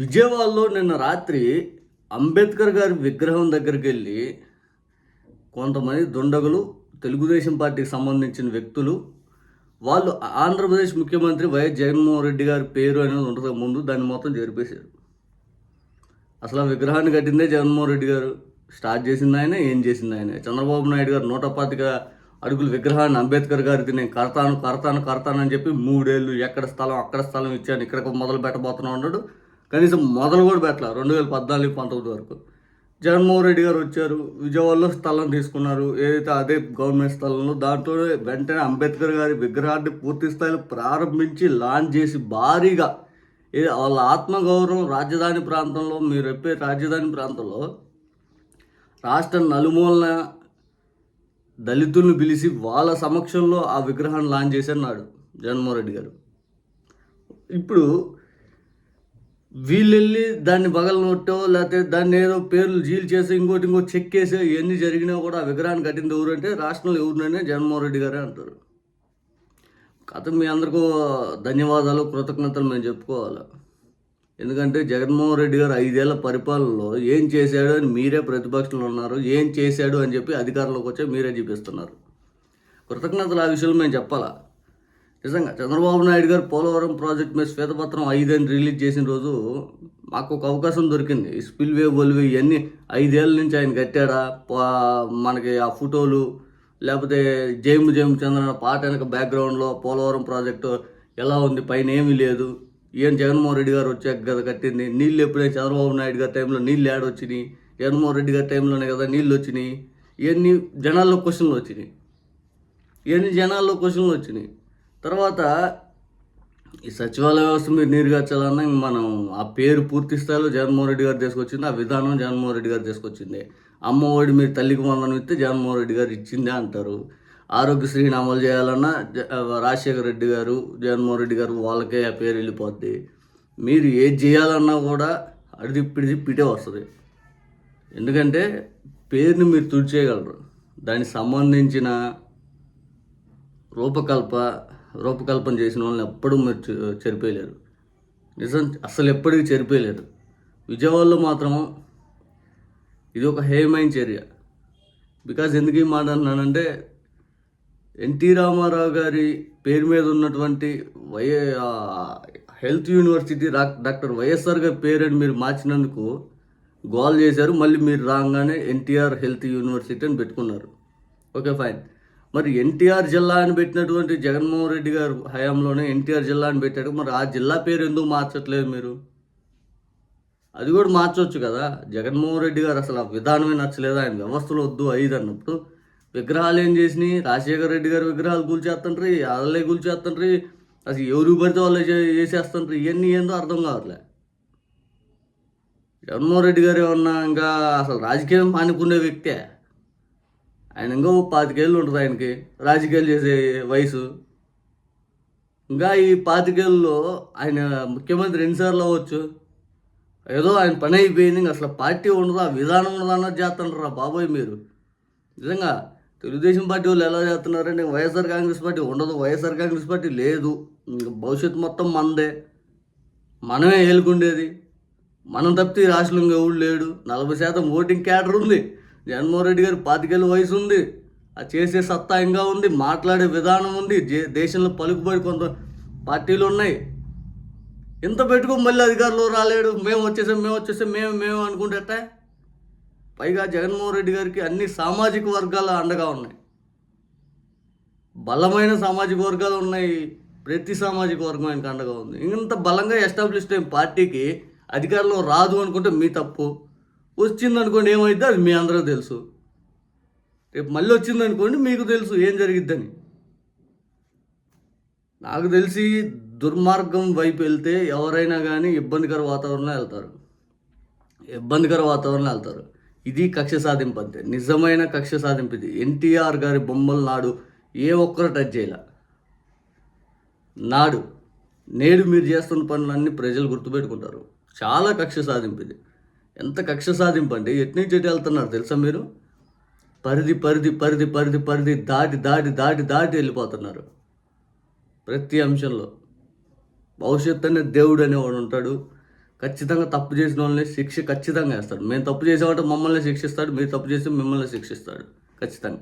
విజయవాడలో నిన్న రాత్రి అంబేద్కర్ గారి విగ్రహం దగ్గరికి వెళ్ళి కొంతమంది దుండగులు తెలుగుదేశం పార్టీకి సంబంధించిన వ్యక్తులు వాళ్ళు ఆంధ్రప్రదేశ్ ముఖ్యమంత్రి వైఎస్ జగన్మోహన్ రెడ్డి గారి పేరు అనేది ఉండదు ముందు దాన్ని మొత్తం జరిపేశారు. అసలు ఆ విగ్రహాన్ని కట్టిందే జగన్మోహన్ రెడ్డి గారు. స్టార్ట్ చేసింది ఆయన ఏం చేసింది ఆయన? చంద్రబాబు నాయుడు గారు నూట పాతిక అడుగుల విగ్రహాన్ని అంబేద్కర్ గారికి నేను కడతాను కడతాను కడతాను అని చెప్పి మూడేళ్ళు ఎక్కడ స్థలం అక్కడ స్థలం ఇచ్చాను ఇక్కడ మొదలు పెట్టబోతున్నా ఉన్నాడు కనీసం మొదలు కూడా పెట్టలేదు రెండు వేల పద్నాలుగు పంతొమ్మిది వరకు. జగన్మోహన్ రెడ్డి గారు వచ్చారు విజయవాడలో స్థలం తీసుకున్నారు. ఏదైతే అదే గవర్నమెంట్ స్థలంలో దాంట్లో వెంటనే అంబేద్కర్ గారి విగ్రహాన్ని పూర్తి స్థాయిలో ప్రారంభించి లాంచ్ చేసి భారీగా ఏ వాళ్ళ ఆత్మగౌరవం రాజధాని ప్రాంతంలో మీరు చెప్పే రాజధాని ప్రాంతంలో రాష్ట్ర నలుమూలన దళితులను పిలిచి వాళ్ళ సమక్షంలో ఆ విగ్రహాన్ని లాంచ్ చేశారు జగన్మోహన్ రెడ్డి గారు. ఇప్పుడు వీళ్ళెళ్ళి దాన్ని బగలనొట్టో లేకపోతే దాన్ని ఏదో పేర్లు జీలు చేసి ఇంకోటి ఇంకో చెక్ వేసి ఇవన్నీ జరిగినా కూడా ఆ విగ్రహాన్ని కట్టింది ఎవరంటే రాష్ట్రంలో ఎవరినైనా జగన్మోహన్ రెడ్డి గారే అంటారు. కథ మీ అందరికీ ధన్యవాదాలు కృతజ్ఞతలు మేము చెప్పుకోవాలి. ఎందుకంటే జగన్మోహన్ రెడ్డి గారు ఐదేళ్ళ పరిపాలనలో ఏం చేశాడు అని మీరే ప్రతిపక్షంలో ఉన్నారు ఏం చేశాడు అని చెప్పి అధికారంలోకి వచ్చే మీరే చూపిస్తున్నారు. కృతజ్ఞతలు ఆ విషయంలో మేము చెప్పాలా? నిజంగా చంద్రబాబు నాయుడు గారు పోలవరం ప్రాజెక్ట్ మీద శ్వేతపత్రం ఐదని రిలీజ్ చేసిన రోజు మాకు ఒక అవకాశం దొరికింది. స్పిల్ వే ఒలివి ఇవన్నీ ఐదేళ్ళ నుంచి ఆయన కట్టాడా? మనకి ఆ ఫోటోలు లేకపోతే జేము జేము చంద్ర పాట వెనక బ్యాక్గ్రౌండ్లో పోలవరం ప్రాజెక్టు ఎలా ఉంది? పైన ఏమీ లేదు. ఏం జగన్మోహన్ రెడ్డి గారు వచ్చాక కదా కట్టింది. నీళ్ళు ఎప్పుడైనా చంద్రబాబు నాయుడు గారి టైంలో నీళ్ళు ఏడొచ్చినాయి వచ్చినాయి? జగన్మోహన్ రెడ్డి గారి టైంలోనే కదా నీళ్ళు వచ్చినాయి? ఇవన్నీ జనాల్లో క్వశ్చన్లు వచ్చినాయి. ఇవన్నీ జనాల్లో క్వశ్చన్లు వచ్చినాయి. తర్వాత ఈ సచివాలయ వ్యవస్థ మీరు నీరుగార్చాలన్నా ఇంక మనం ఆ పేరు పూర్తి స్థాయిలో జగన్మోహన్ రెడ్డి గారు తీసుకొచ్చింది ఆ విధానం జగన్మోహన్ రెడ్డి గారు తీసుకొచ్చింది. అమ్మఒడి మీరు తల్లికి వందనం ఇస్తే జగన్మోహన్ రెడ్డి గారు ఇచ్చిందే అంటారు. ఆరోగ్యశ్రీని అమలు చేయాలన్నా జ- రాజశేఖర రెడ్డి గారు జగన్మోహన్ రెడ్డి గారు వాళ్ళకే ఆ పేరు వెళ్ళిపోద్ది. మీరు ఏది చేయాలన్నా కూడా అడిది పిడిది పిటే వస్తుంది. ఎందుకంటే పేరుని మీరు తుడిచేయగలరు. దానికి సంబంధించిన రూపకల్ప రూపకల్పన చేసిన వాళ్ళని ఎప్పుడూ మీరు చె- చెరిపేయలేరు. నిజం అసలు ఎప్పటికీ చెరిపేయలేరు. విజయవాడలో మాత్రం ఇది ఒక హేమైన చర్య. బికాజ్ ఎందుకు ఈ మాట అన్నానంటే ఎన్టీ రామారావు గారి పేరు మీద ఉన్నటువంటి Y health university doctor YSR గారి పేరుని మీరు మార్చినందుకు గోల్ చేశారు. మళ్ళీ మీరు రాగానే ఎన్టీఆర్ హెల్త్ యూనివర్సిటీ అని పెట్టుకున్నారు. Okay fine. మరి ఎన్టీఆర్ జిల్లా అని పెట్టినటువంటి జగన్మోహన్ రెడ్డి గారు హయాంలోనే ఎన్టీఆర్ జిల్లా అని పెట్టాడు. మరి ఆ జిల్లా పేరు ఎందుకు మార్చట్లేదు మీరు? అది కూడా మార్చవచ్చు కదా. జగన్మోహన్ రెడ్డి గారు అసలు ఆ విధానమే నచ్చలేదు. ఆయన వ్యవస్థలు వద్దు ఐదు అన్నప్పుడు విగ్రహాలు ఏం చేసినాయి? రాజశేఖర రెడ్డి గారు విగ్రహాలు కూల్చేస్తుండ్రి వాళ్ళే కూల్చేస్తుండ్రి అసలు ఎవరు పడితే వాళ్ళే చేసేస్తుండ్రి? ఇవన్నీ ఏందో అర్థం కావట్లే. జగన్మోహన్ రెడ్డి గారు ఏమన్నా ఇంకా అసలు రాజకీయం మానుకునే వ్యక్తే? ఆయన ఇంకా పాతికేళ్ళు ఉంటుంది ఆయనకి. రాజకీయాలు చేసే వయసు. ఇంకా ఈ పాతికేళ్ళలో ఆయన ముఖ్యమంత్రి ఎన్నిసార్లు అవ్వచ్చు. ఏదో ఆయన పని అయిపోయింది అసలు పార్టీ ఉండదు ఆ విధానం ఉండదు అన్నది చేస్తుంటారా బాబోయ్ మీరు. నిజంగా తెలుగుదేశం పార్టీ వాళ్ళు ఎలా చేస్తున్నారంటే వైఎస్ఆర్ కాంగ్రెస్ పార్టీ ఉండదు వైఎస్ఆర్ కాంగ్రెస్ పార్టీ లేదు. ఇంకా భవిష్యత్తు మొత్తం మనదే మనమే ఏలుకుండేది. మనం తప్పితే రాష్ట్రంలో ఎవడు లేడు. నలభై శాతం ఓటింగ్ క్యాడర్ ఉంది. జగన్మోహన్ రెడ్డి గారు పాతికేళ్ళ వయసు ఉంది. ఆ చేసే సత్తా ఇంకా ఉంది. మాట్లాడే విధానం ఉంది. దేశంలో పలుకుబడి కొంత పార్టీలు ఉన్నాయి. ఇంత పెట్టుకో మళ్ళీ అధికారులు రాలేడు. మేము వచ్చేసాం మేము వచ్చేసాం మేము మేము అనుకుంటే పైగా జగన్మోహన్ రెడ్డి గారికి అన్ని సామాజిక వర్గాల అండగా ఉన్నాయి. బలమైన సామాజిక వర్గాలు ఉన్నాయి. ప్రతి సామాజిక వర్గం ఆయనకు అండగా ఉంది. ఇంత బలంగా ఎస్టాబ్లిష్డ్ అయిన పార్టీకి అధికారంలో రాదు అనుకుంటే మీ తప్పు. వచ్చింది అనుకోండి అది మీ అందరూ తెలుసు. రేపు మళ్ళీ వచ్చిందనుకోండి మీకు తెలుసు ఏం జరిగిద్దని. నాకు తెలిసి దుర్మార్గం వైపు వెళ్తే ఎవరైనా కానీ ఇబ్బందికర వాతావరణంలో వెళ్తారు. ఇబ్బందికర వాతావరణంలో వెళ్తారు. ఇది కక్ష సాధింపు అంతే. నిజమైన కక్ష సాధింపు ఇది ఎన్టీఆర్ గారి బొమ్మల నాడు ఏ ఒక్కరు టచ్ చేయలే. నాడు నేడు మీరు చేస్తున్న పనులన్నీ ప్రజలు గుర్తుపెట్టుకుంటారు. చాలా కక్ష సాధింపు ఇది ఎంత కక్ష సాధింపు అంటే ఎటు ఎటు వెళ్తున్నారు తెలుసా మీరు? పరిధి పరిధి పరిధి పరిధి పరిధి దాటి దాటి దాటి దాటి వెళ్ళిపోతున్నారు. ప్రతి అంశంలో. భవిష్యత్తు అనే దేవుడు అనేవాడు ఉంటాడు. ఖచ్చితంగా తప్పు చేసిన వాళ్ళని శిక్ష ఖచ్చితంగా వేస్తాడు. మేము తప్పు చేసేవాడు మమ్మల్ని శిక్షిస్తాడు మీరు తప్పు చేస్తే మిమ్మల్ని శిక్షిస్తాడు. ఖచ్చితంగా.